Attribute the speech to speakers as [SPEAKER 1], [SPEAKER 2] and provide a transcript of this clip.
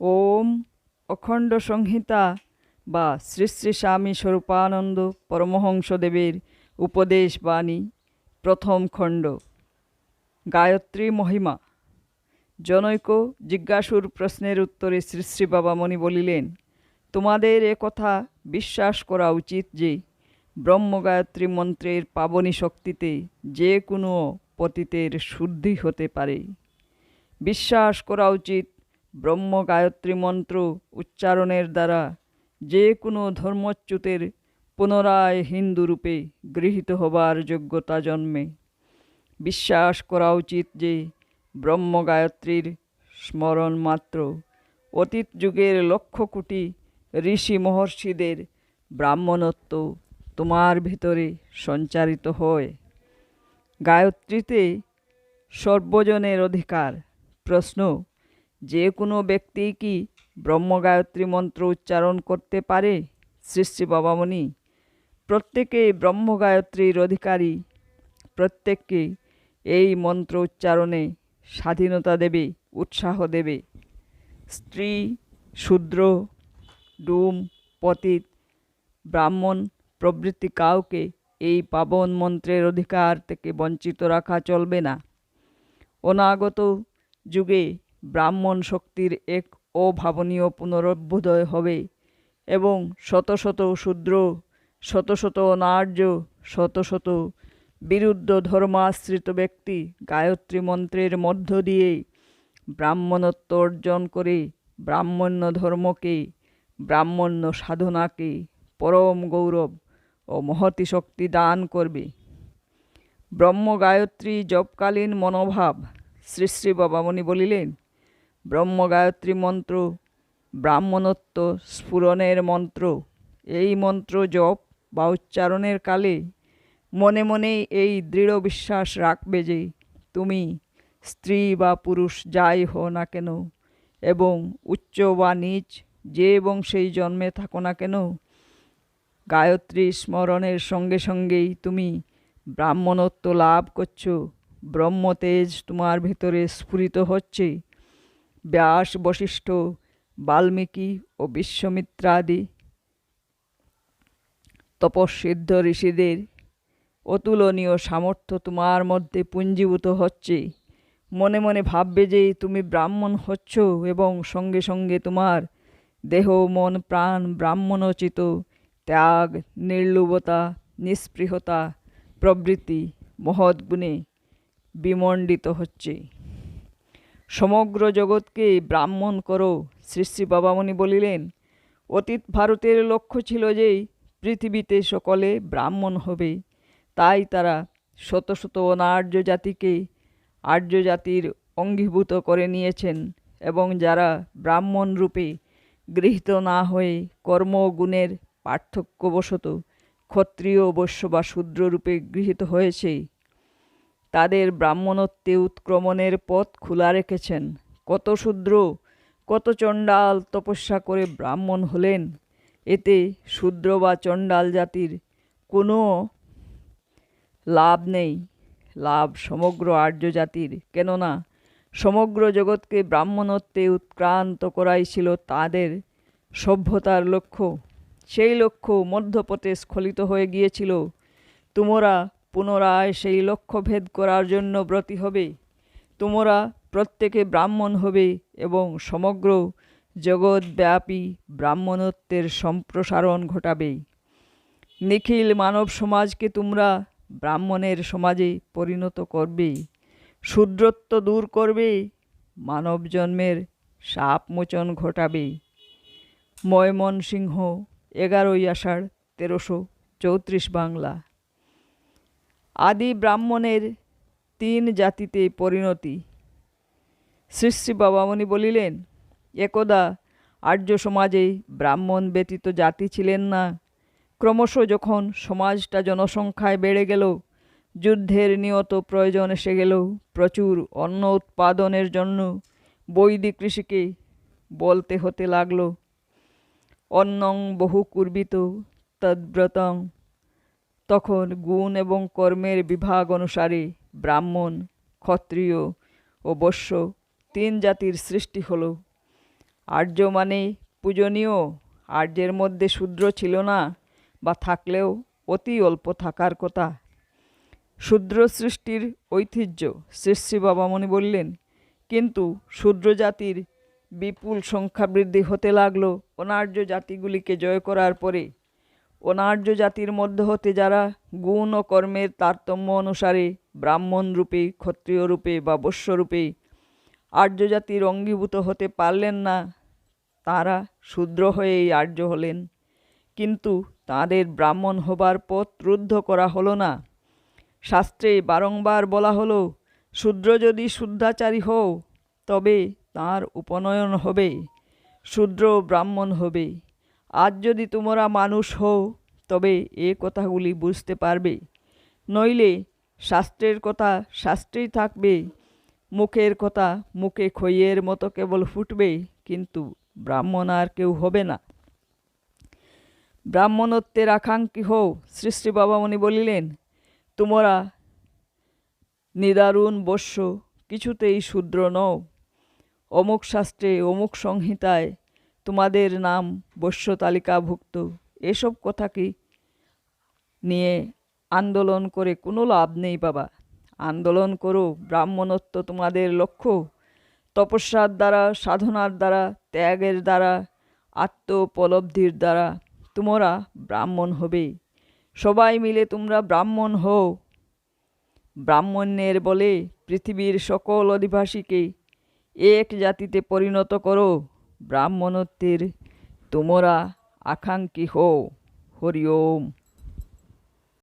[SPEAKER 1] ওম অখণ্ড সংহিতা বা শ্রী শ্রী স্বামী স্বরূপানন্দ পরমহংসদেবের উপদেশ বাণী, প্রথম খণ্ড। গায়ত্রী মহিমা। জনৈক জিজ্ঞাসুর প্রশ্নের উত্তরে শ্রী শ্রী বাবামণি বলিলেন, তোমাদের এ কথা বিশ্বাস করা উচিত যে, ব্রহ্মগায়ত্রী মন্ত্রের পাবনী শক্তিতে যে কোনো পতিতের শুদ্ধি হতে পারে। বিশ্বাস করা উচিত ব্রহ্ম গায়ত্রী মন্ত্র উচ্চারণের দ্বারা যে কোনো ধর্মচ্যুতের পুনরায় হিন্দু রূপে গৃহীত হবার যোগ্যতা জন্মে। বিশ্বাস করা উচিত যে ব্রহ্ম গায়ত্রীর স্মরণ মাত্র। অতীত যুগের লক্ষ কোটি ঋষি মহর্ষিদের ব্রাহ্মণত্ব তোমার ভিতরে সঞ্চারিত হয়। গায়ত্রীতে সর্বজনের অধিকার, প্রশ্ন যে কোনো ব্যক্তি কি ব্রহ্মগায়ত্রী মন্ত্র উচ্চারণ করতে পারে? শ্রী বাবামণি, প্রত্যেকে ব্রহ্মগায়ত্রীর অধিকারী। প্রত্যেককে এই মন্ত্র উচ্চারণে স্বাধীনতা দেবে, উৎসাহ দেবে। স্ত্রী, শূদ্র, ডুম, পতিত, ব্রাহ্মণ প্রভৃতি কাউকে এই পাবন মন্ত্রের অধিকার থেকে বঞ্চিত রাখা চলবে না। অনাগত যুগে ব্রাহ্মণ শক্তির এক অভাবনীয় পুনরভ্যুদয় হবে এবং শত শত শূদ্র, শত শত অনার্য, শত শত বিরুদ্ধ ধর্মাশ্রিত ব্যক্তি গায়ত্রী মন্ত্রের মধ্য দিয়ে ব্রাহ্মণত্ব অর্জন করে ব্রাহ্মণ্য ধর্মকে, ব্রাহ্মণ্য সাধনাকে পরম গৌরব ও মহতি শক্তি দান করবে। ব্রহ্ম গায়ত্রী জপকালীন মনোভাব শ্রী শ্রী বাবামণি বলিলেন ব্রহ্ম গায়ত্রী মন্ত্র, ব্রাহ্মণত্ব স্ফুরণের মন্ত্র। এই মন্ত্র জপ বা উচ্চারণের কালে মনে মনেই এই দৃঢ় বিশ্বাস রাখবে যে তুমি স্ত্রী বা পুরুষ যাই হও না কেন এবং উচ্চ বা নিচ যে বংশেই জন্মে থাকো না কেন, গায়ত্রী স্মরণের সঙ্গে সঙ্গেই তুমি ব্রাহ্মণত্ব লাভ করছ। ব্রহ্মতেজ তোমার ভিতরে স্ফুরিত হচ্ছে। ব্যাস বশিষ্ঠ বাল্মীকি ও বিশ্বমিত্রাদি তপস্বিদ্ধ ঋষিদের অতুলনীয় সামর্থ্য তোমার মধ্যে পুঞ্জীভূত হচ্ছে। মনে মনে ভাববে যে তুমি ব্রাহ্মণ হচ্ছ এবং সঙ্গে সঙ্গে তোমার দেহ, মন, প্রাণ, ব্রাহ্মণোচিত ত্যাগ, নির্লুবতা, নিস্পৃহতা প্রবৃত্তি মহৎ গুণে বিমণ্ডিত হচ্ছে। সমগ্র জগৎকে ব্রাহ্মণ করো, শ্রী শ্রী বাবামণি বলিলেন। অতীত ভারতের লক্ষ্য ছিল যে, পৃথিবীতে সকলে ব্রাহ্মণ হবে। তাই তারা শত শত অনার্য জাতিকে আর্য জাতির অঙ্গীভূত করে নিয়েছেন এবং যারা ব্রাহ্মণ রূপে গৃহীত না হয়ে কর্ম গুণের পার্থক্যবশত ক্ষত্রিয় বৈশ্য বা শূদ্ররূপে গৃহীত হয়েছে তাদের ব্রাহ্মণত্বে উৎক্রমণের পথ খোলা রেখেছেন। কত শূদ্র, কত চণ্ডাল তপস্যা করে ব্রাহ্মণ হলেন। এতে শূদ্র বা চণ্ডাল জাতির কোনো লাভ নেই। লাভ সমগ্র আর্য জাতির। কেননা সমগ্র জগৎকে ব্রাহ্মণত্বে উৎক্রান্ত করাই ছিল তাদের সভ্যতার লক্ষ্য। সেই লক্ষ্য মধ্যপথে স্খলিত হয়ে গিয়েছিল। তোমরা পুনরায় সেই লক্ষ্য ভেদ করার জন্য ব্রতী হবে। তোমরা প্রত্যেকে ব্রাহ্মণ হবে এবং সমগ্র জগৎব্যাপী ব্রাহ্মণত্বের সম্প্রসারণ ঘটাবে। নিখিল মানব সমাজকে তোমরা ব্রাহ্মণের সমাজে পরিণত করবে। শূদ্রত্ব দূর করবে, মানব জন্মের সাপ মোচন ঘটাবে। ময়মনসিংহ, এগারোই আষাঢ়, তেরোশো চৌত্রিশ বাংলা। আদি ব্রাহ্মণের তিন জাতিতে পরিণতি। শ্রী বাবামণি বলিলেন, একদা আর্য সমাজে ব্রাহ্মণ ব্যতীত জাতি ছিলেন না। ক্রমশ যখন সমাজটা জনসংখ্যায় বেড়ে গেল, যুদ্ধের নিয়ত প্রয়োজন এসে গেল, প্রচুর অন্ন উৎপাদনের জন্য বৈদিক কৃষিকে বলতে হতে লাগল। অন্নং বহু কুর্বিত, তদ্ব্রতং তখন গুণ এবং কর্মের বিভাগ অনুসারে ব্রাহ্মণ, ক্ষত্রিয় ও বৈশ্য তিন জাতির সৃষ্টি হলো। আর্য মানে পূজনীয়, আর্যের মধ্যে শূদ্র ছিল না বা থাকলেও অতি অল্প থাকার কথা। শূদ্র সৃষ্টির ঐতিহ্য শ্রী বাবামণি বললেন, কিন্তু শূদ্র জাতির বিপুল সংখ্যা বৃদ্ধি হতে লাগল, অনার্য জাতিগুলিকে জয় করার পরে অনার্য জাতির মধ্য হতে যারা গুণ ও কর্মের তারতম্য অনুসারে ব্রাহ্মণ রূপে ক্ষত্রিয় রূপে বা বৈশ্যরূপে আর্য জাতির অঙ্গীভূত হতে পারলেন না, তারা শূদ্র হয়েই আর্য হলেন। কিন্তু তাদের ব্রাহ্মণ হবার পথ রুদ্ধ করা হলো না। শাস্ত্রে বারংবার বলা হলো, শূদ্র যদি শুদ্ধাচারী হও, তবে তার উপনয়ন হবে, শূদ্র ব্রাহ্মণ হবে। আজ যদি তোমরা মানুষ হও, তবে এ কথাগুলি বুঝতে পারবে। নইলে শাস্ত্রের কথা শাস্ত্রেই থাকবে, মুখের কথা মুখে খইয়ের মতো কেবল ফুটবে, কিন্তু ব্রাহ্মণ আর কেউ হবে না। ব্রাহ্মণত্বের আকাঙ্ক্ষী হও, শ্রী বাবামণি বলিলেন, তোমরা নিদারুণ বস্য, কিছুতেই শূদ্র নও। অমুক শাস্ত্রে অমুক সংহিতায় তোমাদের নাম বস্য তালিকাভুক্ত এসব কথা কি নিয়ে আন্দোলন করে কোনো লাভ নেই বাবা। আন্দোলন করো, ব্রাহ্মণত্ব তোমাদের লক্ষ্য। তপস্যার দ্বারা, সাধনার দ্বারা, ত্যাগের দ্বারা, আত্মোপলব্ধির দ্বারা তোমরা ব্রাহ্মণ হবে। সবাই মিলে তোমরা ব্রাহ্মণ হও। ব্রাহ্মণ্যের বলে পৃথিবীর সকল অধিবাসীকে এক জাতিতে পরিণত করো। ব্রাহ্মণত্বের তোমরা আকাঙ্ক্ষী হও। হরি ওম।